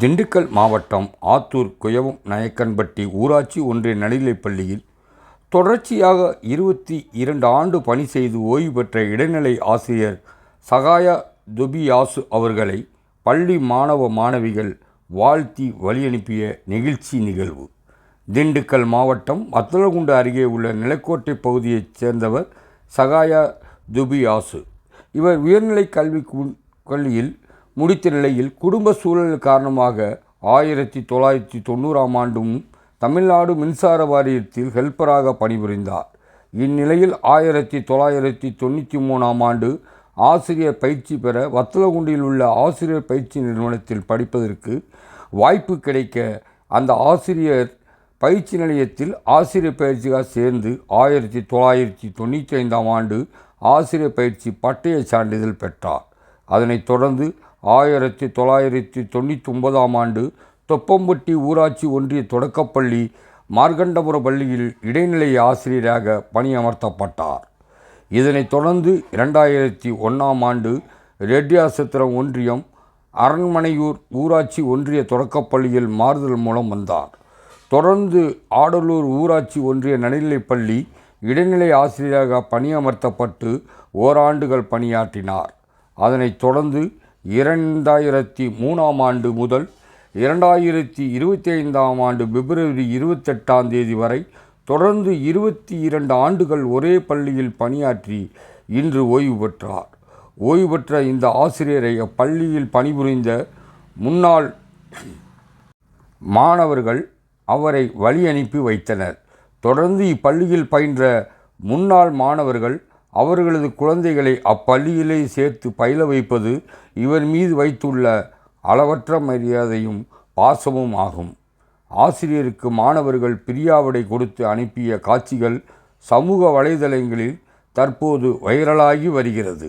திண்டுக்கல் மாவட்டம் ஆத்தூர் குயவம் நாயக்கன்பட்டி ஊராட்சி ஒன்றிய நடுநிலைப்பள்ளியில் தொடர்ச்சியாக இருபத்தி இரண்டு ஆண்டு பணி செய்து ஓய்வு பெற்ற இடைநிலை ஆசிரியர் சகாயா துபியாசு அவர்களை பள்ளி மாணவ மாணவிகள் வாழ்த்தி வழியனுப்பிய நெகிழ்ச்சி நிகழ்வு. திண்டுக்கல் மாவட்டம் வத்தலகுண்டு அருகே உள்ள நிலக்கோட்டை பகுதியைச் சேர்ந்தவர் சகாயா துபியாசு. இவர் உயர்நிலை கல்வி கல்வியில் பள்ளியில் முடித்த நிலையில் குடும்ப சூழல் காரணமாக ஆயிரத்தி தொள்ளாயிரத்தி தொண்ணூறாம் ஆண்டும் தமிழ்நாடு மின்சார வாரியத்தில் ஹெல்ப்பராக பணிபுரிந்தார். இந்நிலையில் ஆயிரத்தி தொள்ளாயிரத்தி தொண்ணூற்றி மூணாம் ஆண்டு ஆசிரியர் பயிற்சி பெற வத்தலகுண்டியில் உள்ள ஆசிரியர் பயிற்சி நிறுவனத்தில் படிப்பதற்கு வாய்ப்பு கிடைக்க அந்த ஆசிரியர் பயிற்சி நிலையத்தில் ஆசிரியர் பயிற்சியாக சேர்ந்து ஆயிரத்தி தொள்ளாயிரத்தி தொண்ணூற்றி ஐந்தாம் ஆண்டு ஆசிரியர் பயிற்சி பட்டய சான்றிதழ் பெற்றார். அதனைத் தொடர்ந்து ஆயிரத்தி தொள்ளாயிரத்தி தொண்ணூற்றி ஒன்பதாம் ஆண்டு தொப்பம்பட்டி ஊராட்சி ஒன்றிய தொடக்கப்பள்ளி மார்கண்டபுர பள்ளியில் இடைநிலை ஆசிரியராக பணியமர்த்தப்பட்டார். இதனைத் தொடர்ந்து இரண்டாயிரத்தி ஒன்றாம் ஆண்டு ரெட்டியாசத்திரம் ஒன்றியம் அரண்மனையூர் ஊராட்சி ஒன்றிய தொடக்கப்பள்ளியில் மாறுதல் மூலம் வந்தார். தொடர்ந்து ஆடலூர் ஊராட்சி ஒன்றிய நடுநிலைப்பள்ளி இடைநிலை ஆசிரியராக பணியமர்த்தப்பட்டு ஓராண்டுகள் பணியாற்றினார். அதனைத் தொடர்ந்து இரண்டாயிரத்தி மூணாம் ஆண்டு முதல் இரண்டாயிரத்தி இருபத்தி ஐந்தாம் ஆண்டு பிப்ரவரி இருபத்தெட்டாம் தேதி வரை தொடர்ந்து இருபத்தி இரண்டு ஆண்டுகள் ஒரே பள்ளியில் பணியாற்றி இன்று ஓய்வு பெற்றார். ஓய்வு பெற்ற இந்த ஆசிரியரை அப்பள்ளியில் பணிபுரிந்த முன்னாள் மாணவர்கள் அவரை வழி அனுப்பி வைத்தனர். தொடர்ந்து இப்பள்ளியில் பயின்ற முன்னாள் மாணவர்கள் அவர்களது குழந்தைகளை அப்பள்ளியிலே சேர்த்து பயில வைப்பது இவர் மீது வைத்துள்ள அளவற்ற மரியாதையும் பாசமும் ஆகும். ஆசிரியருக்கு மாணவர்கள் பிரியாவிடை கொடுத்து அனுப்பிய காட்சிகள் சமூக வலைதளங்களில் தற்போது வைரலாகி வருகிறது.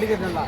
நடிக்கிறது